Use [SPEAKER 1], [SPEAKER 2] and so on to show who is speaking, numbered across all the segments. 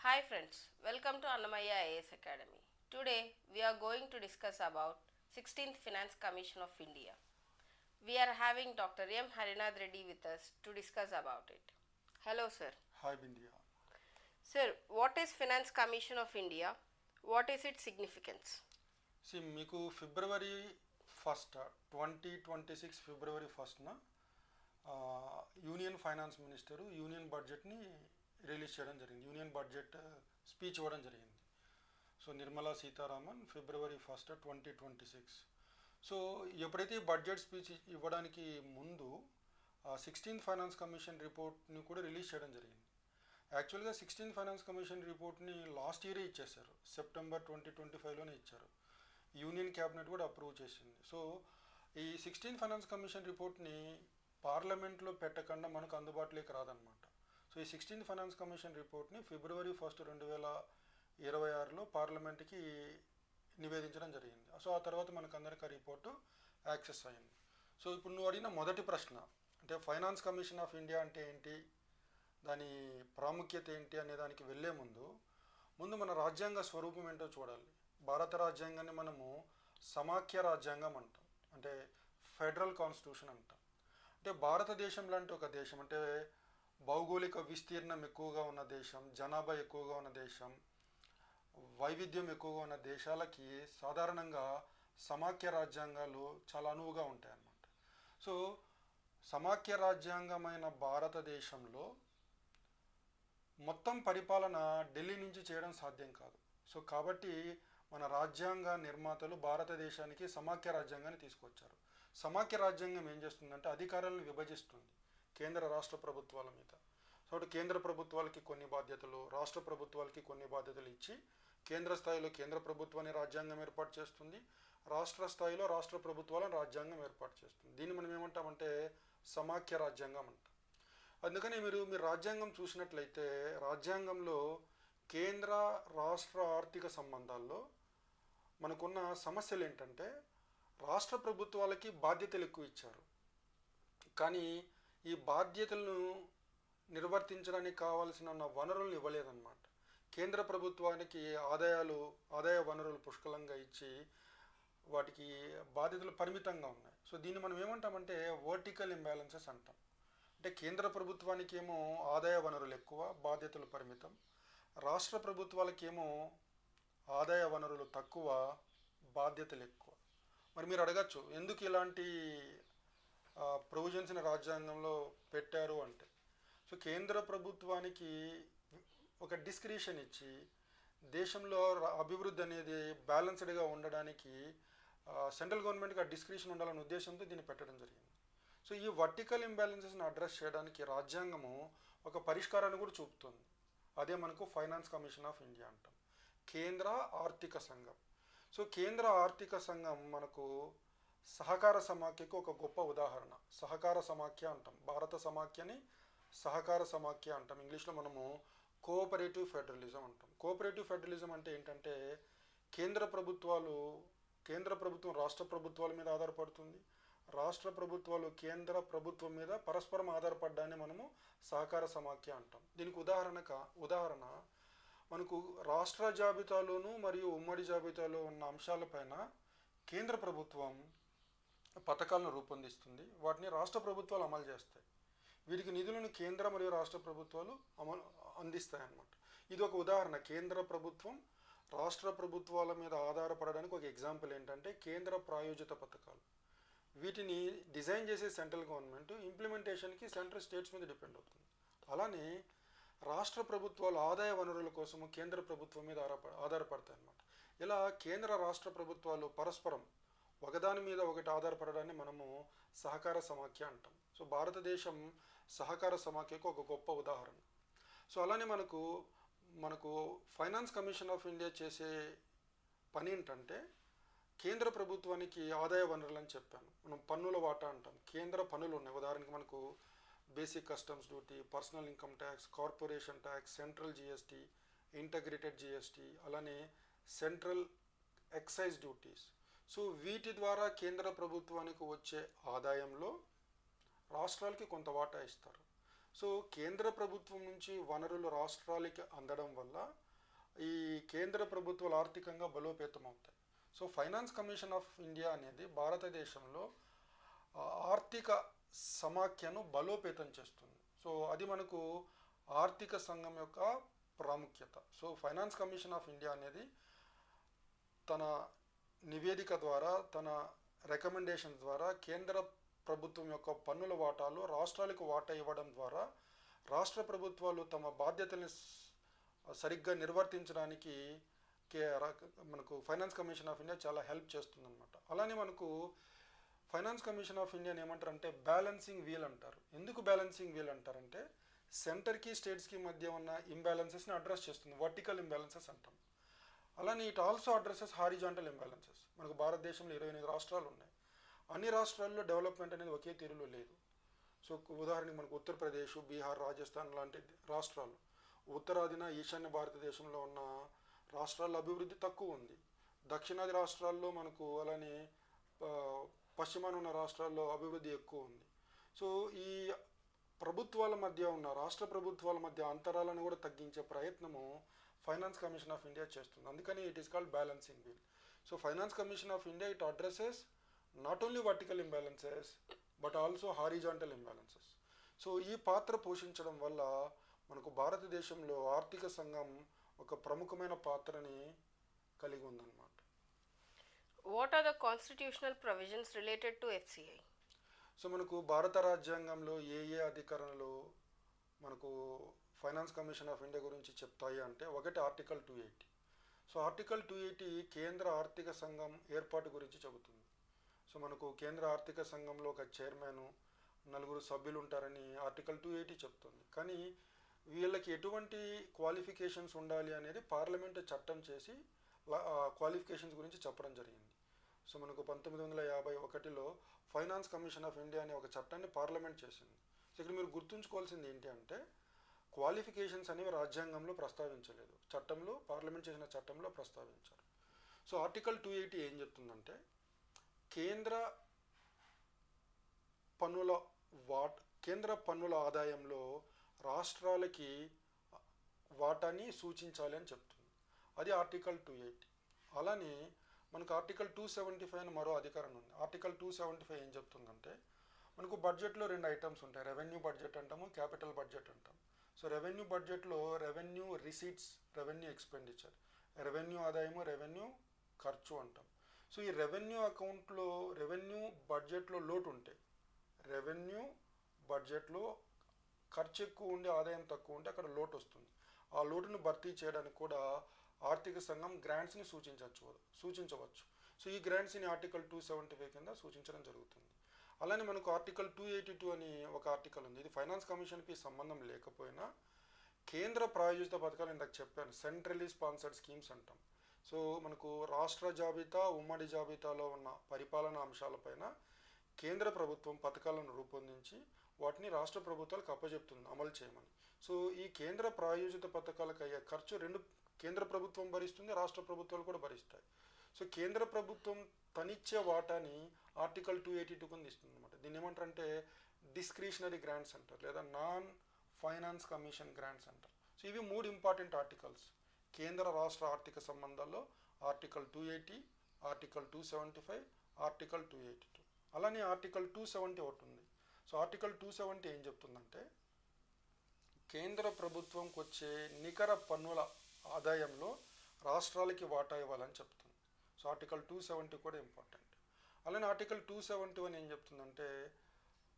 [SPEAKER 1] Hi friends, welcome to Annamaya IAS Academy. Today we are going to discuss about 16th Finance Commission of India. We are having Dr. M. Harinath Reddy with us to discuss about it. Hello sir.
[SPEAKER 2] Hi Bindiya
[SPEAKER 1] Sir, what is Finance Commission of India? What is its significance?
[SPEAKER 2] సి మీకు February first twenty twenty six February ఫస్ట్న union finance minister union బడ్జెట్ని release చేయడం జరిగింది. Union budget speech ఇవ్వడం జరిగింది. So Nirmala Sitharaman February first twenty twenty six. So ఎప్పుడైతే ఈ budget speech ఇవ్వడానికి ముందు సిక్స్టీన్త్ ఫైనాన్స్ కమిషన్ రిపోర్ట్ని కూడా రిలీజ్ చేయడం జరిగింది. యాక్చువల్గా సిక్స్టీన్త్ ఫైనాన్స్ కమిషన్ రిపోర్ట్ని లాస్ట్ ఇయరే ఇచ్చేశారు. సెప్టెంబర్ ట్వంటీ ట్వంటీ ఫైవ్లోనే ఇచ్చారు. యూనియన్ క్యాబినెట్ కూడా అప్రూవ్ చేసింది. సో ఈ సిక్స్టీన్ ఫైనాన్స్ కమిషన్ రిపోర్ట్ని పార్లమెంట్లో పెట్టకుండా మనకు అందుబాటులోకి రాదనమాట సో ఈ సిక్స్టీన్త్ ఫైనాన్స్ కమిషన్ రిపోర్ట్ని ఫిబ్రవరి ఫస్ట్ రెండు వేల ఇరవై ఆరులో పార్లమెంట్కి నివేదించడం జరిగింది. సో ఆ తర్వాత మనకు అందరికీ ఆ రిపోర్టు యాక్సెస్ అయింది. సో ఇప్పుడు నువ్వు అడిగిన మొదటి ప్రశ్న అంటే ఫైనాన్స్ కమిషన్ ఆఫ్ ఇండియా అంటే ఏంటి? దాని ప్రాముఖ్యత ఏంటి అనే దానికి వెళ్ళే ముందు ముందు మన రాజ్యాంగ స్వరూపం ఏంటో చూడాలి. భారత రాజ్యాంగాన్ని మనము సమాఖ్య రాజ్యాంగం అంటాం. అంటే ఫెడరల్ కాన్స్టిట్యూషన్ అంటాం. అంటే భారతదేశం లాంటి ఒక దేశం అంటే భౌగోళిక విస్తీర్ణం ఎక్కువగా ఉన్న దేశం జనాభా ఎక్కువగా ఉన్న దేశం వైవిధ్యం ఎక్కువగా ఉన్న దేశాలకి సాధారణంగా సమాఖ్య రాజ్యాంగాలు చాలా అనువుగా ఉంటాయన్నమాట. సో సమాఖ్య రాజ్యాంగమైన భారతదేశంలో మొత్తం పరిపాలన ఢిల్లీ నుంచి చేయడం సాధ్యం కాదు. సో కాబట్టి మన రాజ్యాంగ నిర్మాతలు భారతదేశానికి సమాఖ్య రాజ్యాంగాన్ని తీసుకొచ్చారు. సమాఖ్య రాజ్యాంగం ఏం చేస్తుందంటే అధికారాలను విభజిస్తుంది. కేంద్ర రాష్ట్ర ప్రభుత్వాల మీద. కాబట్టి కేంద్ర ప్రభుత్వాలకి కొన్ని బాధ్యతలు రాష్ట్ర ప్రభుత్వాలకి కొన్ని బాధ్యతలు ఇచ్చి కేంద్ర స్థాయిలో కేంద్ర ప్రభుత్వాన్ని రాజ్యాంగం ఏర్పాటు చేస్తుంది. రాష్ట్ర స్థాయిలో రాష్ట్ర ప్రభుత్వాలను రాజ్యాంగం ఏర్పాటు చేస్తుంది. దీన్ని మనం ఏమంటామంటే సమాఖ్య రాజ్యాంగం అంటాం. అందుకని మీరు మీరు రాజ్యాంగం చూసినట్లయితే రాజ్యాంగంలో కేంద్ర రాష్ట్ర ఆర్థిక సంబంధాల్లో మనకున్న సమస్యలు ఏంటంటే రాష్ట్ర ప్రభుత్వాలకి బాధ్యతలు ఎక్కువ ఇచ్చారు. కానీ ఈ బాధ్యతలను నిర్వర్తించడానికి కావాల్సిన ఉన్న వనరులను ఇవ్వలేదన్నమాట. కేంద్ర ప్రభుత్వానికి ఆదాయాలు ఆదాయ వనరులు పుష్కలంగా ఇచ్చి వాటికి బాధ్యతలు పరిమితంగా ఉన్నాయి. సో దీన్ని మనం ఏమంటామంటే వర్టికల్ ఇంబ్యాలెన్సెస్ అంటాం. అంటే కేంద్ర ప్రభుత్వానికి ఏమో ఆదాయ వనరులు ఎక్కువ బాధ్యతలు పరిమితం. రాష్ట్ర ప్రభుత్వాలకేమో ఆదాయ వనరులు తక్కువ బాధ్యతలు ఎక్కువ. మరి మీరు అడగచ్చు ఎందుకు ఇలాంటి ప్రొవిజన్స్ని రాజ్యాంగంలో పెట్టారు అంటే. సో కేంద్ర ప్రభుత్వానికి ఒక డిస్క్రిషన్ ఇచ్చి దేశంలో అభివృద్ధి అనేది బ్యాలెన్స్డ్గా ఉండడానికి సెంట్రల్ గవర్నమెంట్కి ఆ డిస్క్రిషన్ ఉండాలనే ఉద్దేశంతో దీన్ని పెట్టడం జరిగింది. సో ఈ వర్టికల్ ఇంబ్యాలెన్సెస్ని అడ్రస్ చేయడానికి రాజ్యాంగము ఒక పరిష్కారాన్ని కూడా చూపుతుంది. అదే మనకు ఫైనాన్స్ కమిషన్ ఆఫ్ ఇండియా అంటాం. కేంద్ర ఆర్థిక సంఘం. సో కేంద్ర ఆర్థిక సంఘం మనకు సహకార సమాఖ్యకు ఒక గొప్ప ఉదాహరణ. సహకార సమాఖ్య అంటాం. భారత సమాఖ్యని సహకార సమాఖ్య అంటాం. ఇంగ్లీష్లో మనము కోఆపరేటివ్ ఫెడరలిజం అంటాం. కోఆపరేటివ్ ఫెడరలిజం అంటే ఏంటంటే కేంద్ర ప్రభుత్వాలు కేంద్ర ప్రభుత్వం రాష్ట్ర ప్రభుత్వాల మీద ఆధారపడుతుంది. రాష్ట్ర ప్రభుత్వాలు కేంద్ర ప్రభుత్వం మీద పరస్పరం ఆధారపడ్డాన్ని మనము సహకార సమాఖ్య అంటాం. దీనికి ఉదాహరణక ఉదాహరణ మనకు రాష్ట్ర జాబితాలోను మరియు ఉమ్మడి జాబితాలో ఉన్న అంశాలపైన కేంద్ర ప్రభుత్వం పథకాలను రూపొందిస్తుంది. వాటిని రాష్ట్ర ప్రభుత్వాలు అమలు చేస్తాయి. వీటికి నిధులను కేంద్ర మరియు రాష్ట్ర ప్రభుత్వాలు అమలు అందిస్తాయి అన్నమాట ఇది ఒక ఉదాహరణ. కేంద్ర ప్రభుత్వం రాష్ట్ర ప్రభుత్వాల మీద ఆధారపడడానికి ఒక ఎగ్జాంపుల్ ఏంటంటే కేంద్ర ప్రాయోజిత పథకాలు. వీటిని డిజైన్ చేసే సెంట్రల్ గవర్నమెంట్ ఇంప్లిమెంటేషన్కి సెంట్రల్ స్టేట్స్ మీద డిపెండ్ అవుతుంది. అలానే రాష్ట్ర ప్రభుత్వాలు ఆదాయ వనరుల కోసము కేంద్ర ప్రభుత్వం మీద ఆధారపడతాయి అన్నమాట ఇలా కేంద్ర రాష్ట్ర ప్రభుత్వాలు పరస్పరం ఒకదాని మీద ఒకటి ఆధారపడడాన్ని మనము సహకార సమాఖ్య అంటాం. సో భారతదేశం సహకార సమాఖ్యకు ఒక గొప్ప ఉదాహరణ. సో అలానే మనకు మనకు ఫైనాన్స్ కమిషన్ ఆఫ్ ఇండియా చేసే పని ఏంటంటే కేంద్ర ప్రభుత్వానికి ఆదాయ వనరులు అని చెప్పాను. మనం పన్నుల వాటా అంటాం. కేంద్ర పన్నులు ఉన్నాయి. ఉదాహరణకి మనకు basic customs duty personal income tax corporation tax central GST integrated GST అలానే సెంట్రల్ ఎక్సైజ్ డ్యూటీస్. సో వీటి ద్వారా కేంద్ర ప్రభుత్వానికి వచ్చే ఆదాయంలో రాష్ట్రాలకి కొంత వాటా ఇస్తారు. సో కేంద్ర ప్రభుత్వం నుంచి వనరులు రాష్ట్రాలకి అందడం వల్ల ఈ కేంద్ర ప్రభుత్వాలు ఆర్థికంగా బలోపేతం అవుతాయి. So finance commission of India అనేది భారతదేశంలో ఆర్థిక సమాఖ్యను బలోపేతం చేస్తుంది. సో అది మనకు ఆర్థిక సంఘం యొక్క ప్రాముఖ్యత. So finance commission of India అనేది తన నివేదిక ద్వారా తన రికమెండేషన్ ద్వారా కేంద్ర ప్రభుత్వం యొక్క పన్నుల వాటాలు రాష్ట్రాలకు వాటా ఇవ్వడం ద్వారా రాష్ట్ర ప్రభుత్వాలు తమ బాధ్యతల్ని సరిగ్గా నిర్వర్తించడానికి కే మనకు ఫైనాన్స్ కమిషన్ ఆఫ్ ఇండియా చాలా హెల్ప్ చేస్తుందన్నమాట. అలానే మనకు ఫైనాన్స్ కమిషన్ ఆఫ్ ఇండియాని ఏమంటారు అంటే బ్యాలెన్సింగ్ వీల్ అంటారు. ఎందుకు బ్యాలెన్సింగ్ వీల్ అంటారంటే సెంటర్కి స్టేట్స్కి మధ్య ఉన్న ఇంబ్యాలెన్సెస్ని అడ్రస్ చేస్తుంది. వర్టికల్ ఇంబ్యాలెన్సెస్ అంటాం. అలానే it also addresses horizontal imbalances. మనకు భారతదేశంలో ఇరవై ఎనిమిది రాష్ట్రాలు ఉన్నాయి. అన్ని రాష్ట్రాల్లో డెవలప్మెంట్ అనేది ఒకే తీరులో లేదు. సో ఉదాహరణకి మనకు ఉత్తరప్రదేశ్ బీహార్ రాజస్థాన్ లాంటి రాష్ట్రాలు. ఉత్తరాదిన ఈశాన్య భారతదేశంలో ఉన్న రాష్ట్రాల్లో అభివృద్ధి తక్కువ ఉంది. దక్షిణాది రాష్ట్రాల్లో మనకు అలానే పశ్చిమాన ఉన్న రాష్ట్రాల్లో అభివృద్ధి ఎక్కువ ఉంది. సో ఈ ప్రభుత్వాల మధ్య ఉన్న రాష్ట్ర ప్రభుత్వాల మధ్య అంతరాలను కూడా తగ్గించే ప్రయత్నము ఫైనాన్స్ కమిషన్ ఆఫ్ ఇండియా చేస్తుంది. అందుకని it is called balancing bill so finance commission of India it addresses not only vertical imbalances but also horizontal imbalances so ఈ పాత్ర పోషించడం వల్ల మనకు భారతదేశంలో ఆర్థిక సంఘం ఒక ప్రముఖమైన పాత్రని కలిగి ఉందన్నమాట.
[SPEAKER 1] What are the constitutional provisions related to FCI?
[SPEAKER 2] So మనకు భారత రాజ్యాంగంలో ఏ ఏ అధికరణలు మనకు ఫైనాన్స్ కమిషన్ ఆఫ్ ఇండియా గురించి చెప్తాయి అంటే ఒకటి article two eighty. So article two eighty కేంద్ర ఆర్థిక సంఘం ఏర్పాటు గురించి చెబుతుంది. సో మనకు కేంద్ర ఆర్థిక సంఘంలో ఒక చైర్మన్ నలుగురు సభ్యులు ఉంటారని ఆర్టికల్ టూ ఎయిటీ చెప్తుంది. కానీ వీళ్ళకి ఎటువంటి క్వాలిఫికేషన్స్ ఉండాలి అనేది పార్లమెంట్ చట్టం చేసి క్వాలిఫికేషన్స్ గురించి చెప్పడం జరిగింది. సో మనకు పంతొమ్మిది వందల యాభై ఒకటిలో ఫైనాన్స్ కమిషన్ ఆఫ్ ఇండియా అనే ఒక చట్టాన్ని పార్లమెంట్ చేసింది. సో ఇక్కడ మీరు గుర్తుంచుకోవాల్సింది ఏంటి అంటే క్వాలిఫికేషన్స్ అనేవి రాజ్యాంగంలో ప్రస్తావించలేదు. చట్టంలో పార్లమెంట్ చేసిన చట్టంలో ప్రస్తావించారు. సో ఆర్టికల్ టూ ఎయిటీ ఏం చెప్తుందంటే కేంద్ర పన్నుల వాట్ కేంద్ర పన్నుల ఆదాయంలో రాష్ట్రాలకి వాటాని సూచించాలి అని చెప్తుంది. అది ఆర్టికల్ టూ ఎయిటీ. అలానే మనకు ఆర్టికల్ టూ సెవెంటీ ఫైవ్ అని మరో అధికారం ఉంది. ఆర్టికల్ టూ సెవెంటీ ఫైవ్ ఏం చెప్తుందంటే మనకు బడ్జెట్లో రెండు ఐటమ్స్ ఉంటాయి. రెవెన్యూ బడ్జెట్ అంటాము క్యాపిటల్ బడ్జెట్ అంటాము. సో రెవెన్యూ బడ్జెట్లో revenue receipts revenue expenditure revenue ఆదాయము రెవెన్యూ ఖర్చు అంటాం. సో ఈ రెవెన్యూ అకౌంట్లో రెవెన్యూ బడ్జెట్లో లోటు ఉంటే రెవెన్యూ బడ్జెట్లో ఖర్చు ఎక్కువ ఉండి ఆదాయం తక్కువ ఉంటే అక్కడ లోటు వస్తుంది. ఆ లోటును భర్తీ చేయడానికి కూడా ఆర్థిక సంఘం గ్రాంట్స్ని సూచించవచ్చు సూచించవచ్చు. సో ఈ గ్రాంట్స్ని ఆర్టికల్ టూ సెవెంటీ ఫైవ్ కింద సూచించడం జరుగుతుంది. అలానే మనకు ఆర్టికల్ టూ ఎయిటీ టూ అని ఒక ఆర్టికల్ ఉంది. ఇది ఫైనాన్స్ కమిషన్కి సంబంధం లేకపోయినా కేంద్ర ప్రాయోజిత పథకాలు ఇందాక చెప్పాను. సెంట్రలీ స్పాన్సర్డ్ స్కీమ్స్ అంటాం. సో మనకు రాష్ట్ర జాబితా ఉమ్మడి జాబితాలో ఉన్న పరిపాలనా అంశాలపైన కేంద్ర ప్రభుత్వం పథకాలను రూపొందించి వాటిని రాష్ట్ర ప్రభుత్వాలకు అప్పజెప్తుంది అమలు చేయమని. సో ఈ కేంద్ర ప్రాయోజిత పథకాలకు అయ్యే ఖర్చు రెండు కేంద్ర ప్రభుత్వం భరిస్తుంది రాష్ట్ర ప్రభుత్వాలు కూడా భరిస్తాయి. సో కేంద్ర ప్రభుత్వం తనిచ్చే వాటాని ఆర్టికల్ టూ ఎయిటీ టూ కింద ఇస్తుంది అనమాట దీన్ని ఏమంటారంటే డిస్క్రిషనరీ గ్రాంట్స్ అంటారు లేదా నాన్ ఫైనాన్స్ కమిషన్ గ్రాంట్స్ అంటారు. సో ఇవి మూడు ఇంపార్టెంట్ ఆర్టికల్స్ కేంద్ర రాష్ట్ర ఆర్థిక సంబంధాల్లో article two eighty article two seventy five article two eighty two అలానే ఆర్టికల్ టూ సెవెంటీ ఒకటి ఉంది. సో ఆర్టికల్ టూ సెవెంటీ ఏం చెప్తుందంటే కేంద్ర ప్రభుత్వంకి వచ్చే నికర పన్నుల ఆదాయంలో రాష్ట్రాలకి వాటా ఇవ్వాలని చెప్తుంది. సో ఆర్టికల్ టూ సెవెంటీ కూడా ఇంపార్టెంట్ అలానే ఆర్టికల్ టూ సెవెంటీ వన్ ఏం చెప్తుందంటే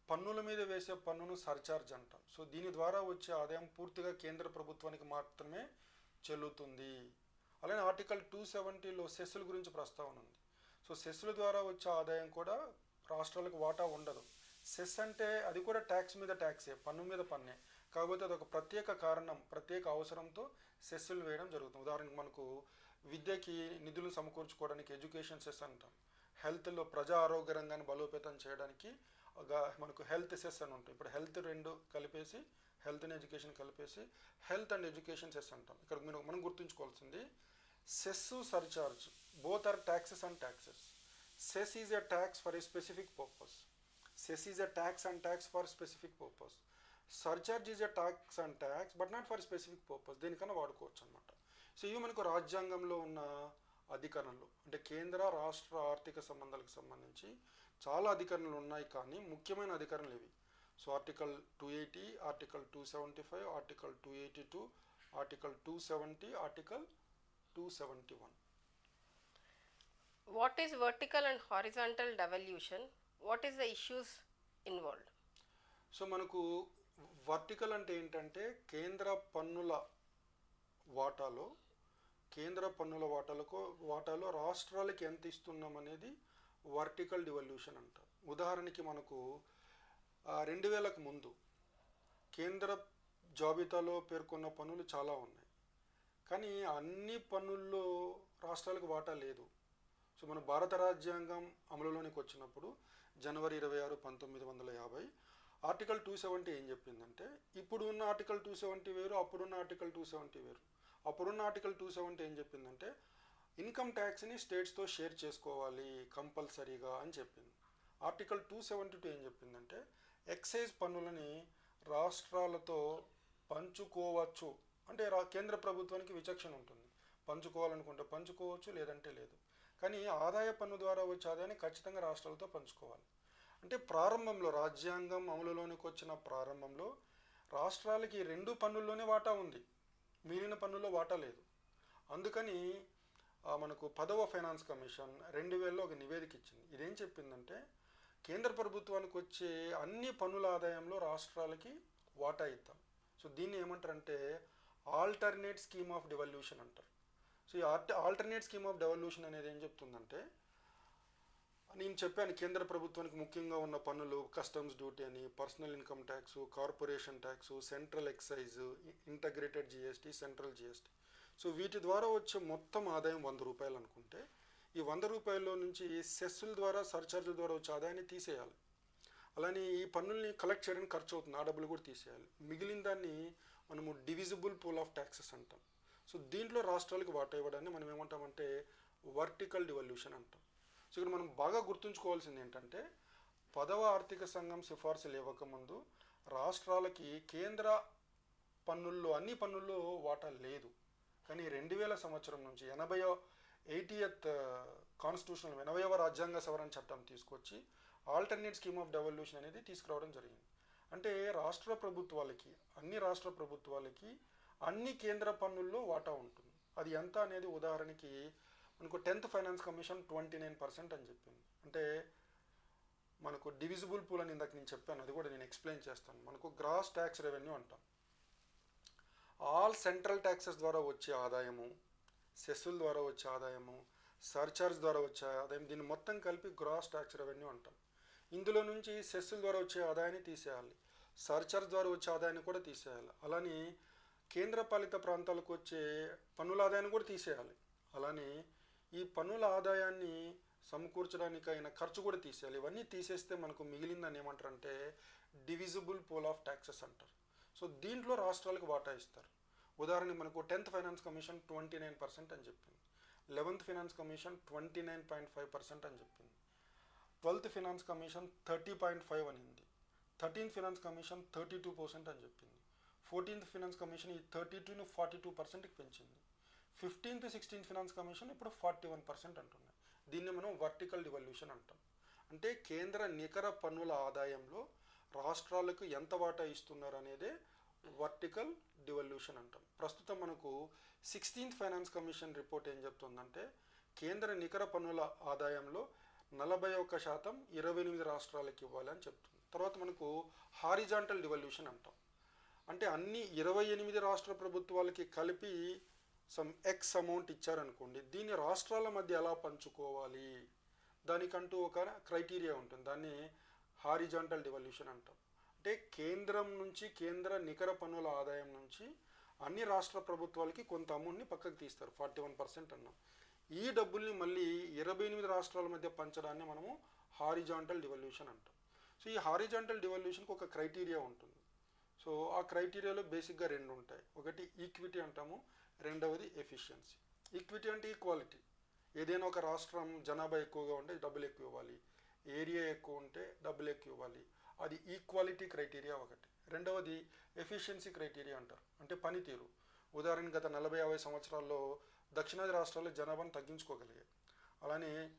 [SPEAKER 2] పన్నుల మీద వేసే పన్నును సర్చార్జ్ అంటాం. సో దీని ద్వారా వచ్చే ఆదాయం పూర్తిగా కేంద్ర ప్రభుత్వానికి మాత్రమే చెల్లుతుంది. అలానే ఆర్టికల్ టూ సెవెంటీలో సెస్సుల గురించి ప్రస్తావన ఉంది. సో సెస్సుల ద్వారా వచ్చే ఆదాయం కూడా రాష్ట్రాలకు వాటా ఉండదు. సెస్ అంటే అది కూడా ట్యాక్స్ మీద ట్యాక్సే పన్ను మీద పన్నే. కాకపోతే అది ఒక ప్రత్యేక కారణం ప్రత్యేక అవసరంతో సెస్సులు వేయడం జరుగుతుంది. ఉదాహరణకు మనకు విద్యకి నిధులు సమకూర్చుకోవడానికి ఎడ్యుకేషన్ సెస్ అంటాం. హెల్త్లో ప్రజా ఆరోగ్య రంగాన్ని బలోపేతం చేయడానికి ఒక మనకు హెల్త్ సెస్ అని ఉంటాయి ఇప్పుడు హెల్త్ రెండు కలిపేసి హెల్త్ అండ్ ఎడ్యుకేషన్ కలిపేసి హెల్త్ అండ్ ఎడ్యుకేషన్ సెస్ అంటాం. ఇక్కడ మీరు మనం గుర్తుంచుకోవాల్సింది cess surcharge both are taxes and taxes cess is a tax for a specific purpose. Cess is a tax and tax for specific purpose. Surcharge is a tax and tax but not for specific purpose. దీనికన్నా వాడుకోవచ్చు అనమాట so ఇవి మనకు రాజ్యాంగంలో ఉన్న అధికరణలు అంటే కేంద్ర రాష్ట్ర ఆర్థిక సంబంధాలకు సంబంధించి చాలా అధికరణలు ఉన్నాయి కానీ ముఖ్యమైన అధికరణలు ఇవి so article two eighty article two seventy five article two eighty two article two seventy article two seventy one
[SPEAKER 1] What is vertical and horizontal devolution? What is the issues involved?
[SPEAKER 2] So మనకు vertical అంటే ఏంటంటే కేంద్ర పన్నుల వాటాలో కేంద్ర పన్నుల వాటాలకు వాటాలో రాష్ట్రాలకి ఎంత ఇస్తున్నాం అనేది వర్టికల్ డివల్యూషన్ అంటారు ఉదాహరణకి మనకు రెండు వేలకు ముందు కేంద్ర జాబితాలో పేర్కొన్న పన్నులు చాలా ఉన్నాయి. కానీ అన్ని పన్నుల్లో రాష్ట్రాలకు వాటా లేదు. సో మన భారత రాజ్యాంగం అమలులోనికి వచ్చినప్పుడు జనవరి ఇరవై ఆరు పంతొమ్మిది వందల యాభై ఆర్టికల్ టూ సెవెంటీ ఏం చెప్పిందంటే ఇప్పుడు ఉన్న ఆర్టికల్ టూ సెవెంటీ వేరు అప్పుడున్న ఆర్టికల్ టూ సెవెంటీ వేరు. అప్పుడున్న ఆర్టికల్ టూ సెవెంటీ ఏం చెప్పిందంటే ఇన్కమ్ ట్యాక్స్ని స్టేట్స్తో షేర్ చేసుకోవాలి కంపల్సరీగా అని చెప్పింది. ఆర్టికల్ టూ సెవెంటీ టూ ఏం చెప్పిందంటే ఎక్సైజ్ పన్నులని రాష్ట్రాలతో పంచుకోవచ్చు. అంటే రా కేంద్ర ప్రభుత్వానికి విచక్షణ ఉంటుంది. పంచుకోవాలనుకుంటే పంచుకోవచ్చు లేదంటే లేదు. కానీ ఆదాయ పన్ను ద్వారా వచ్చే ఆదాయాన్ని ఖచ్చితంగా రాష్ట్రాలతో పంచుకోవాలి. అంటే ప్రారంభంలో రాజ్యాంగం అమలులోనికి వచ్చిన ప్రారంభంలో రాష్ట్రాలకి రెండు పన్నుల్లోనే వాటా ఉంది. మిగిలిన పన్నుల్లో వాటా లేదు. అందుకని మనకు పదవ ఫైనాన్స్ కమిషన్ రెండు వేలలో ఒక నివేదిక ఇచ్చింది. ఇదేం చెప్పిందంటే కేంద్ర ప్రభుత్వానికి వచ్చే అన్ని పన్నుల ఆదాయంలో రాష్ట్రాలకి వాటా ఇద్దాం సో దీన్ని ఏమంటారంటే ఆల్టర్నేట్ స్కీమ్ ఆఫ్ డెవల్యూషన్ అంటారు. సో ఈ ఆల్టర్నేట్ స్కీమ్ ఆఫ్ డెవల్యూషన్ అనేది ఏం చెప్తుందంటే నేను చెప్పాను కేంద్ర ప్రభుత్వానికి ముఖ్యంగా ఉన్న పన్నులు కస్టమ్స్ డ్యూటీ అని personal income tax corporation tax central excise integrated GST central GST. So వీటి ద్వారా వచ్చే మొత్తం ఆదాయం వంద రూపాయలు అనుకుంటే ఈ వంద రూపాయల్లో నుంచి సెస్సుల ద్వారా సర్చార్జుల ద్వారా వచ్చే ఆదాయాన్ని తీసేయాలి. అలానే ఈ పన్నుల్ని కలెక్ట్ చేయడానికి ఖర్చు అవుతుంది ఆ డబ్బులు కూడా తీసేయాలి. మిగిలిన దాన్ని మనము డివిజిబుల్ పూల్ ఆఫ్ ట్యాక్సెస్ అంటాం. సో దీంట్లో రాష్ట్రాలకు వాటా ఇవ్వడాన్ని మనం ఏమంటామంటే వర్టికల్ డివల్యూషన్ అంటాం. సో ఇక్కడ మనం బాగా గుర్తుంచుకోవాల్సింది ఏంటంటే పదవ ఆర్థిక సంఘం సిఫార్సులు ఇవ్వకముందు రాష్ట్రాలకి కేంద్ర పన్నుల్లో అన్ని పన్నుల్లో వాటా లేదు. కానీ రెండు వేల సంవత్సరం నుంచి ఎనభై ఎయిటీయత్ కాన్స్టిట్యూషనల్ ఎనభైవ రాజ్యాంగ సవరణ చట్టం తీసుకొచ్చి ఆల్టర్నేట్ స్కీమ్ ఆఫ్ డెవల్యూషన్ అనేది తీసుకురావడం జరిగింది. అంటే రాష్ట్ర ప్రభుత్వాలకి అన్ని రాష్ట్ర ప్రభుత్వాలకి అన్ని కేంద్ర పన్నుల్లో వాటా ఉంటుంది. అది ఎంత అనేది ఉదాహరణకి మనకు tenth finance commission twenty nine percent అని చెప్పింది. అంటే మనకు డివిజిబుల్ పూల్ అని ఇందాక నేను చెప్పాను అది కూడా నేను ఎక్స్ప్లెయిన్ చేస్తాను. మనకు గ్రాస్ ట్యాక్స్ రెవెన్యూ అంటాం. ఆల్ సెంట్రల్ ట్యాక్సెస్ ద్వారా వచ్చే ఆదాయము సెస్సుల ద్వారా వచ్చే ఆదాయము సర్చార్జ్ ద్వారా వచ్చే ఆదాయం దీన్ని మొత్తం కలిపి గ్రాస్ ట్యాక్స్ రెవెన్యూ అంటాం. ఇందులో నుంచి సెస్సుల ద్వారా వచ్చే ఆదాయాన్ని తీసేయాలి. సర్చార్జ్ ద్వారా వచ్చే ఆదాయాన్ని కూడా తీసేయాలి. అలానే కేంద్రపాలిత ప్రాంతాలకు వచ్చే పన్నుల ఆదాయాన్ని కూడా తీసేయాలి. అలానే ఈ పన్నుల ఆదాయాన్ని సమకూర్చడానికి అయిన ఖర్చు కూడా తీసేయాలి. ఇవన్నీ తీసేస్తే మనకు మిగిలిందని ఏమంటారంటే డివిజిబుల్ పోల్ ఆఫ్ ట్యాక్సెస్ అంటారు. సో దీంట్లో రాష్ట్రాలకు వాటా ఇస్తారు. ఉదాహరణకి మనకు tenth finance commission twenty nine percent అని చెప్పింది. Eleventh finance commission twenty nine point five percent అని చెప్పింది. Twelfth finance commission thirty point five అనింది thirteenth finance commission thirty two percent అని చెప్పింది. ఫోర్టీన్త్ ఫైనాన్స్ కమిషన్ ఈ థర్టీ టూను ఫార్టీ టూ పర్సెంట్కి పెంచింది. ఫిఫ్టీన్త్ సిక్స్టీన్త్ ఫైనాన్స్ కమిషన్ ఇప్పుడు ఫార్టీ వన్ పర్సెంట్ అంటున్నాయి. దీన్ని మనం వర్టికల్ డివల్యూషన్ అంటాం. అంటే కేంద్ర నికర పన్నుల ఆదాయంలో రాష్ట్రాలకు ఎంత వాటా ఇస్తున్నారు అనేది వర్టికల్ డివల్యూషన్ అంటాం. ప్రస్తుతం మనకు సిక్స్టీన్త్ ఫైనాన్స్ కమిషన్ రిపోర్ట్ ఏం చెప్తుందంటే కేంద్ర నికర పన్నుల ఆదాయంలో నలభై ఒక్క శాతం ఇరవై ఎనిమిది రాష్ట్రాలకు ఇవ్వాలని చెప్తుంది. తర్వాత మనకు హారిజాంటల్ డివల్యూషన్ అంటాం. అంటే అన్ని ఇరవై ఎనిమిది రాష్ట్ర ప్రభుత్వాలకి కలిపి సమ్ ఎక్స్ అమౌంట్ ఇచ్చారనుకోండి దీన్ని రాష్ట్రాల మధ్య ఎలా పంచుకోవాలి? దానికంటూ ఒక క్రైటీరియా ఉంటుంది. దాన్ని హారిజాంటల్ డివల్యూషన్ అంటాం. అంటే కేంద్రం నుంచి కేంద్ర నికర పన్నుల ఆదాయం నుంచి అన్ని రాష్ట్ర ప్రభుత్వాలకి కొంత అమౌంట్ని పక్కకు తీస్తారు. ఫార్టీ వన్ పర్సెంట్ అన్నాం. ఈ డబ్బుల్ని మళ్ళీ ఇరవై ఎనిమిది రాష్ట్రాల మధ్య పంచడాన్ని మనము హారిజాంటల్ డివల్యూషన్ అంటాం. సో ఈ హారిజాంటల్ డివల్యూషన్కి ఒక క్రైటీరియా ఉంటుంది. సో ఆ క్రైటీరియాలో బేసిక్గా రెండు ఉంటాయి ఒకటి ఈక్విటీ అంటాము. రెండవది ఎఫిషియన్సీ ఈక్విటీ అంటే ఈక్వాలిటీ ఏదైనా ఒక రాష్ట్రం జనాభా ఎక్కువగా ఉంటే డబ్బులు ఎక్కువ ఇవ్వాలి. ఏరియా ఎక్కువ ఉంటే డబ్బులు ఎక్కువ ఇవ్వాలి. అది ఈక్వాలిటీ క్రైటీరియా ఒకటి. రెండవది ఎఫిషియన్సీ క్రైటీరియా అంటారు. అంటే పనితీరు. ఉదాహరణ గత నలభై యాభై సంవత్సరాల్లో దక్షిణాది రాష్ట్రాల్లో జనాభాను తగ్గించుకోగలిగాయి. అలానే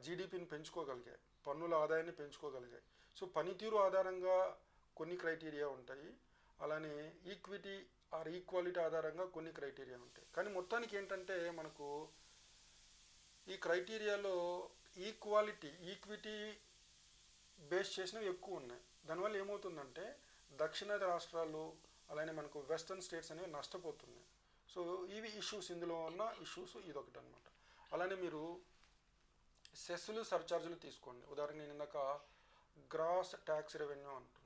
[SPEAKER 2] జీడిపిని పెంచుకోగలిగాయి. పన్నుల ఆదాయాన్ని పెంచుకోగలిగాయి. సో పనితీరు ఆధారంగా కొన్ని క్రైటీరియా ఉంటాయి. అలానే ఈక్విటీ ఆర్ ఈక్వాలిటీ ఆధారంగా కొన్ని క్రైటీరియా ఉంటాయి. కానీ మొత్తానికి ఏంటంటే మనకు ఈ క్రైటీరియాలో ఈక్వాలిటీ ఈక్విటీ బేస్ చేసినవి ఎక్కువ ఉన్నాయి. దానివల్ల ఏమవుతుందంటే దక్షిణాది రాష్ట్రాలు అలానే మనకు వెస్టర్న్ స్టేట్స్ అనేవి నష్టపోతున్నాయి. సో ఇవి ఇష్యూస్ ఇందులో ఉన్న ఇష్యూస్ ఇదొకటి అనమాట అలానే మీరు సెస్సులు సర్ఛార్జులు తీసుకోండి. ఉదాహరణ నేను ఇందాక గ్రాస్ ట్యాక్స్ రెవెన్యూ అంటున్నా.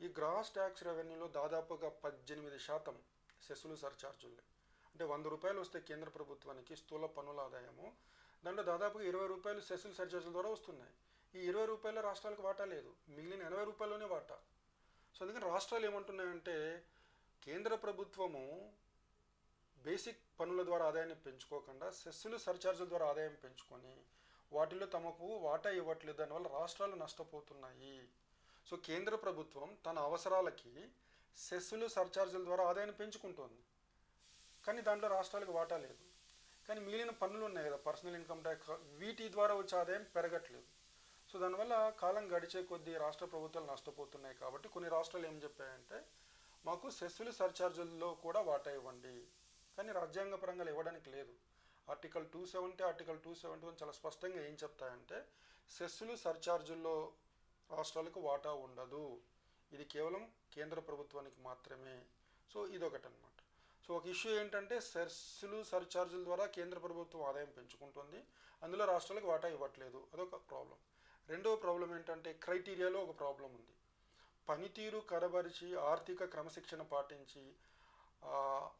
[SPEAKER 2] ఈ గ్రాస్ ట్యాక్స్ రెవెన్యూలో దాదాపుగా పద్దెనిమిది శాతం సెస్సులు సర్చార్జులే. అంటే వంద రూపాయలు వస్తే కేంద్ర ప్రభుత్వానికి స్థూల పన్నుల ఆదాయము. దాంట్లో దాదాపుగా ఇరవై రూపాయలు సెస్సులు సర్చార్జుల ద్వారా వస్తున్నాయి. ఈ ఇరవై రూపాయల రాష్ట్రాలకు వాటా లేదు. మిగిలిన ఎనభై రూపాయలలోనే వాటా. సో అందుకని రాష్ట్రాలు ఏమంటున్నాయంటే కేంద్ర ప్రభుత్వము బేసిక్ పన్నుల ద్వారా ఆదాయాన్ని పెంచుకోకుండా సెస్సులు సర్చార్జుల ద్వారా ఆదాయం పెంచుకొని వాటిలో తమకు వాటా ఇవ్వట్లేదు. దానివల్ల రాష్ట్రాలు నష్టపోతున్నాయి. సో కేంద్ర ప్రభుత్వం తన అవసరాలకి సెస్సులు సర్చార్జీల ద్వారా ఆదాయాన్ని పెంచుకుంటోంది. కానీ దాంట్లో రాష్ట్రాలకు వాటా లేదు. కానీ మిగిలిన పన్నులు ఉన్నాయి కదా పర్సనల్ ఇన్కమ్ ట్యాక్స్ వీటి ద్వారా వచ్చే ఆదాయం పెరగట్లేదు. సో దానివల్ల కాలం గడిచే కొద్దీ రాష్ట్ర ప్రభుత్వాలు నష్టపోతున్నాయి కాబట్టి కొన్ని రాష్ట్రాలు ఏం చెప్పాయంటే మాకు సెస్సులు సర్చార్జీల్లో కూడా వాటా ఇవ్వండి. కానీ రాజ్యాంగపరంగా ఇవ్వడానికి లేదు. Article two seventy article two seventy one చాలా స్పష్టంగా ఏం చెప్తాయంటే సెస్సులు సర్చార్జుల్లో రాష్ట్రాలకు వాటా ఉండదు. ఇది కేవలం కేంద్ర ప్రభుత్వానికి మాత్రమే. సో ఇదొకటి అనమాట సో ఒక ఇష్యూ ఏంటంటే సెస్సులు సర్ఛార్జీల ద్వారా కేంద్ర ప్రభుత్వం ఆదాయం పెంచుకుంటుంది. అందులో రాష్ట్రాలకు వాటా ఇవ్వట్లేదు. అదొక ప్రాబ్లం. రెండవ ప్రాబ్లం ఏంటంటే క్రైటీరియాలో ఒక ప్రాబ్లం ఉంది. పనితీరు కరబరిచి ఆర్థిక క్రమశిక్షణ పాటించి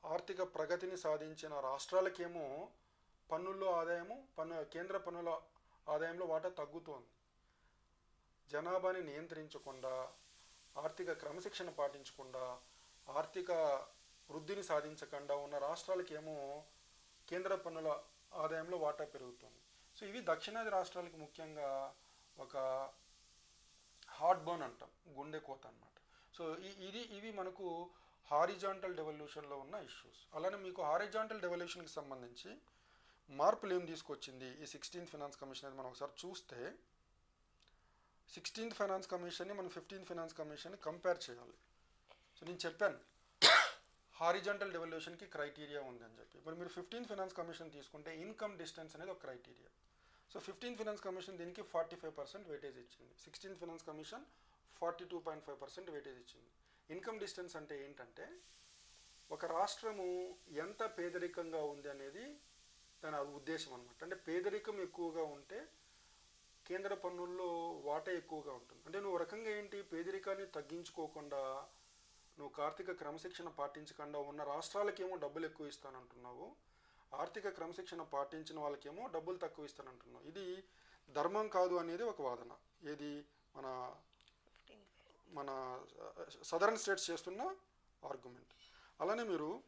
[SPEAKER 2] ఆర్థిక ప్రగతిని సాధించిన రాష్ట్రాలకేమో పన్నుల్లో ఆదాయము పన్ను కేంద్ర పన్నుల ఆదాయంలో వాటా తగ్గుతోంది. జనాభాని నియంత్రించకుండా ఆర్థిక క్రమశిక్షణ పాటించకుండా ఆర్థిక వృద్ధిని సాధించకుండా ఉన్న రాష్ట్రాలకేమో కేంద్ర పన్నుల ఆదాయంలో వాటా పెరుగుతుంది. సో ఇవి దక్షిణాది రాష్ట్రాలకి ముఖ్యంగా ఒక హార్ట్ బర్న్ అంటాం గుండె కోత అనమాట సో ఈ ఇది ఇవి మనకు హారిజాంటల్ డెవల్యూషన్లో ఉన్న ఇష్యూస్. అలానే మీకు హారిజాంటల్ డెవల్యూషన్కి సంబంధించి మార్పులు ఏం తీసుకొచ్చింది ఈ సిక్స్టీన్త్ ఫినాన్స్ కమిషన్ అనేది మనం ఒకసారి చూస్తే సిక్స్టీన్త్ ఫైనాన్స్ కమిషన్ని మనం ఫిఫ్టీన్త్ ఫైనాన్స్ కమిషన్ని కంపేర్ చేయాలి. సో నేను చెప్పాను హారిజంటల్ డెవల్యూషన్కి క్రైటీరియా ఉందని చెప్పి. మరి మీరు ఫిఫ్టీన్త్ ఫైనాన్స్ కమిషన్ తీసుకుంటే ఇన్కమ్ డిస్టెన్స్ అనేది ఒక criteria so fifteenth finance commission దీనికి ఫార్టీ ఫైవ్ పర్సెంట్ వెయిటేజ్ ఇచ్చింది. Sixteenth finance commission forty two point five percent weightage ఇచ్చింది. ఇన్కమ్ డిస్టెన్స్ అంటే ఏంటంటే ఒక రాష్ట్రము ఎంత పేదరికంగా ఉంది అనేది దాని ఉద్దేశం అనమాట అంటే పేదరికం ఎక్కువగా ఉంటే కేంద్ర పన్నుల్లో వాటా ఎక్కువగా ఉంటుంది. అంటే నువ్వు రకంగా ఏంటి? పేదరికాన్ని తగ్గించుకోకుండా నువ్వు కార్తీక క్రమశిక్షణ పాటించకుండా ఉన్న రాష్ట్రాలకేమో డబ్బులు ఎక్కువ ఇస్తానంటున్నావు. ఆర్థిక క్రమశిక్షణ పాటించిన వాళ్ళకేమో డబ్బులు తక్కువ ఇస్తానంటున్నావు. ఇది ధర్మం కాదు అనేది ఒక వాదన. ఏది? మన మన సదరన్ స్టేట్స్ చేస్తున్న ఆర్గ్యుమెంట్. అలానే మీరు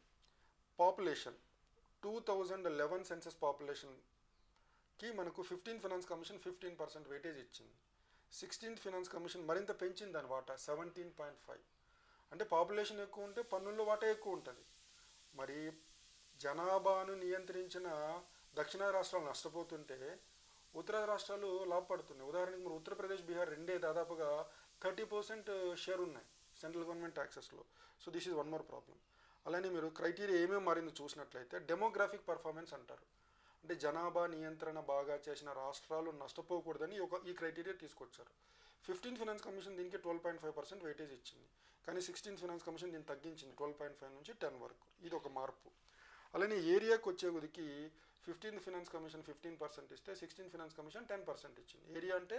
[SPEAKER 2] population two thousand eleven census కి మనకు fifteen finance commission fifteen percent weightage ఇచ్చింది. సిక్స్టీన్త్ ఫైనాన్స్ కమిషన్ మరింత పెంచింది దాని వాటా సెవెంటీన్ పాయింట్ ఫైవ్ అంటే పాపులేషన్ ఎక్కువ ఉంటే పన్నుల్లో వాటా ఎక్కువ ఉంటుంది. మరి జనాభాను నియంత్రించిన దక్షిణ రాష్ట్రాలు నష్టపోతుంటే ఉత్తర రాష్ట్రాలు లాభపడుతున్నాయి. ఉదాహరణకి మీరు ఉత్తరప్రదేశ్ బీహార్ రెండే దాదాపుగా థర్టీ పర్సెంట్ షేర్ ఉన్నాయి central government ట్యాక్సెస్లో so this is one more problem అలానే మీరు క్రైటీరియా ఏమేమి మారిందో చూసినట్లయితే డెమోగ్రాఫిక్ పర్ఫార్మెన్స్ అంటారు. అంటే జనాభా నియంత్రణ బాగా చేసిన రాష్ట్రాలు నష్టపోకూడదని ఒక ఈ క్రైటీరియా తీసుకొచ్చారు. ఫిఫ్టీన్ ఫైనాన్స్ కమిషన్ దీనికి twelve point five percent weightage ఇచ్చింది. కానీ సిక్స్టీన్త్ ఫైనాన్స్ కమిషన్ దీన్ని తగ్గించింది ట్వెల్వ్ పాయింట్ ఫైవ్ నుంచి టెన్ వరకు. ఇది ఒక మార్పు. అలానే ఏరియాకి వచ్చే కొద్దికి fifteenth finance commission fifteen percent ఇస్తే sixteen finance commission ten percent ఇచ్చింది. ఏరియా అంటే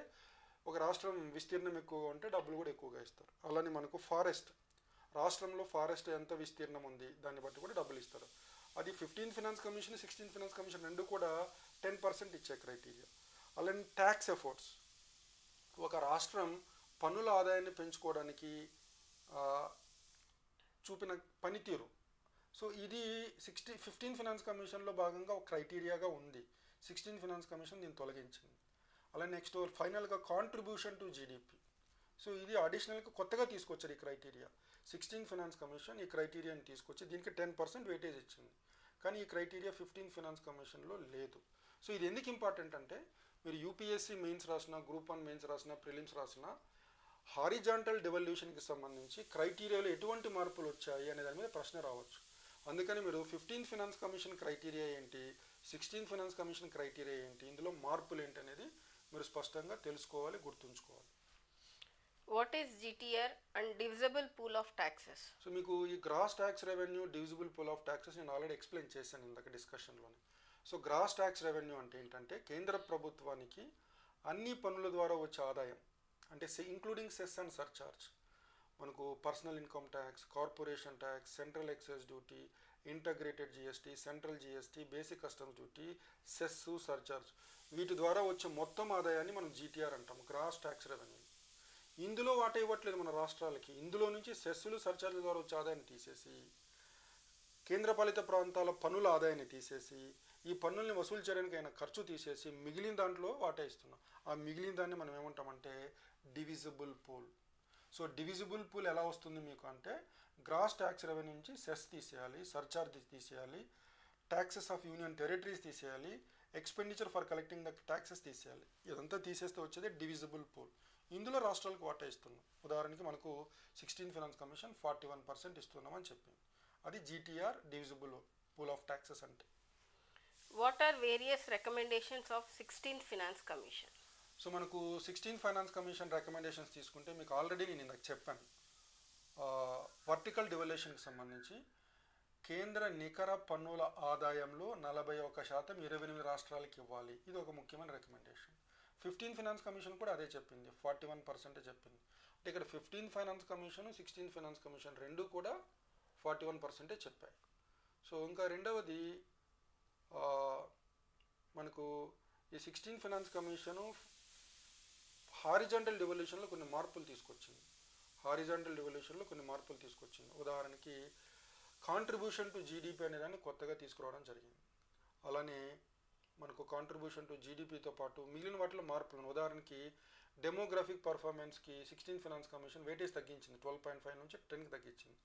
[SPEAKER 2] ఒక రాష్ట్రం విస్తీర్ణం ఎక్కువగా ఉంటే డబ్బులు కూడా ఎక్కువగా ఇస్తారు. అలానే మనకు ఫారెస్ట్. రాష్ట్రంలో ఫారెస్ట్ ఎంత విస్తీర్ణం ఉంది దాన్ని బట్టి కూడా డబ్బులు ఇస్తారు. అది fifteen finance commission sixteen finance commission రెండు కూడా టెన్ పర్సెంట్ ఇచ్చే క్రైటీరియా అలానే ట్యాక్స్ ఎఫర్ట్స్ ఒక రాష్ట్రం పన్నుల ఆదాయాన్ని పెంచుకోవడానికి చూపిన పనితీరు. సో ఇది సిక్స్టీ ఫిఫ్టీన్ ఫినాన్స్ కమిషన్లో భాగంగా ఒక క్రైటీరియాగా ఉంది. సిక్స్టీన్ ఫినాన్స్ కమిషన్ దీన్ని తొలగించింది. అలా నెక్స్ట్ ఫైనల్గా కాంట్రిబ్యూషన్ టు జీడిపి సో ఇది అడిషనల్గా కొత్తగా తీసుకొచ్చారు ఈ క్రైటీరియా సిక్స్టీన్ ఫైనాన్స్ కమిషన్ ఈ క్రైటీరియాని తీసుకొచ్చి దీనికి టెన్ పర్సెంట్ వెయిటేజ్ ఇచ్చింది. కానీ ఈ క్రైటీరియా ఫిఫ్టీన్ ఫైనాన్స్ కమిషన్లో లేదు. సో ఇది ఎందుకు ఇంపార్టెంట్ అంటే మీరు యూపీఎస్సీ మెయిన్స్ రాసిన గ్రూప్ వన్ మెయిన్స్ రాసిన ప్రిలిమ్స్ రాసిన హారిజాంటల్ డెవల్యూషన్కి సంబంధించి క్రైటీరియాలో ఎటువంటి మార్పులు వచ్చాయి అనే దాని మీద ప్రశ్న రావచ్చు. అందుకని మీరు ఫిఫ్టీన్ ఫైనాన్స్ కమిషన్ క్రైటీరియా ఏంటి సిక్స్టీన్ ఫైనాన్స్ కమిషన్ క్రైటీరియా ఏంటి ఇందులో మార్పులు ఏంటి అనేది మీరు స్పష్టంగా తెలుసుకోవాలి గుర్తుంచుకోవాలి.
[SPEAKER 1] What is GTR and divisible pool of taxes
[SPEAKER 2] so మీకు ఈ gross tax revenue divisible pool of taxes నేను ఆల్రెడీ ఎక్స్ప్లెయిన్ చేశాను ఇందాక డిస్కషన్లోనే సో గ్రాస్ ట్యాక్స్ రెవెన్యూ అంటే ఏంటంటే కేంద్ర ప్రభుత్వానికి అన్ని పనుల ద్వారా వచ్చే ఆదాయం అంటే ఇంక్లూడింగ్ సెస్ అండ్ సర్చార్జ్ మనకు personal income tax corporation tax central excise duty integrated GST central GST basic customs duty cess surcharge వీటి ద్వారా వచ్చే మొత్తం ఆదాయాన్ని మనం జీటీఆర్ అంటాం గ్రాస్ ట్యాక్స్ రెవెన్యూ ఇందులో వాటా ఇవ్వట్లేదు మన రాష్ట్రాలకి. ఇందులో నుంచి సెస్సులు సర్చార్జీల ద్వారా వచ్చే ఆదాయాన్ని తీసేసి కేంద్రపాలిత ప్రాంతాల పన్నుల ఆదాయాన్ని తీసేసి ఈ పన్నుల్ని వసూలు చేయడానికి ఆయన ఖర్చు తీసేసి మిగిలిన దాంట్లో వాటా ఇస్తున్నాం. ఆ మిగిలిన దాన్ని మనం ఏమంటామంటే divisible pool. So divisible pool ఎలా వస్తుంది మీకు అంటే గ్రాస్ ట్యాక్స్ రెవెన్యూ నుంచి సెస్ తీసేయాలి సర్చార్జ్ తీసేయాలి ట్యాక్సెస్ ఆఫ్ యూనియన్ టెరిటరీస్ తీసేయాలి expenditure for collecting the taxes తీసేయాలి. ఇదంతా తీసేస్తే వచ్చేది డివిజిబుల్ పూల్. ఇందులో రాష్ట్రాలకు వాటా ఇస్తున్నాం. ఉదాహరణకి మనకు sixteen finance commission forty one percent ఇస్తున్నామని చెప్పింది. అది GTR divisible pool of taxes అంటే.
[SPEAKER 1] What are various recommendations of 16th Finance Commission?
[SPEAKER 2] So మనకు సిక్స్టీన్ ఫైనాన్స్ కమిషన్ రికమెండేషన్స్ తీసుకుంటే మీకు ఆల్రెడీ నేను ఇందాక చెప్పాను. వర్టికల్ డివల్యూషన్కి సంబంధించి కేంద్ర నికర పన్నుల ఆదాయంలో నలభై ఒక శాతం ఇరవై ఎనిమిది రాష్ట్రాలకి ఇవ్వాలి. ఇది ఒక ముఖ్యమైన రికమెండేషన్ ఫిఫ్టీన్ ఫైనాన్స్ కమిషన్ కూడా అదే చెప్పింది ఫార్టీ వన్ పర్సెంటే చెప్పింది. అంటే ఇక్కడ fifteen finance commission sixteen finance commission రెండు కూడా ఫార్టీ వన్ పర్సెంటే చెప్పాయి. సో ఇంకా రెండవది మనకు ఈ సిక్స్టీన్ ఫైనాన్స్ కమిషను హారిజంటల్ డివల్యూషన్లో కొన్ని మార్పులు తీసుకొచ్చింది. హారిజంటల్ డివల్యూషన్లో కొన్ని మార్పులు తీసుకొచ్చింది. ఉదాహరణకి కాంట్రిబ్యూషన్ టు జీడిపి అనేదాన్ని కొత్తగా తీసుకురావడం జరిగింది. అలానే మనకు కాంట్రిబ్యూషన్ టు జీడిపితో పాటు మిగిలిన వాటిలో మార్పులను ఉదాహరణకి డెమోగ్రఫిక్ పర్ఫార్మెన్స్కి సిక్స్టీన్ ఫైనాన్స్ కమిషన్ వెయిటేజ్ తగ్గించింది. ట్వెల్వ్ పాయింట్ ఫైవ్ నుంచి టెన్కి తగ్గించింది.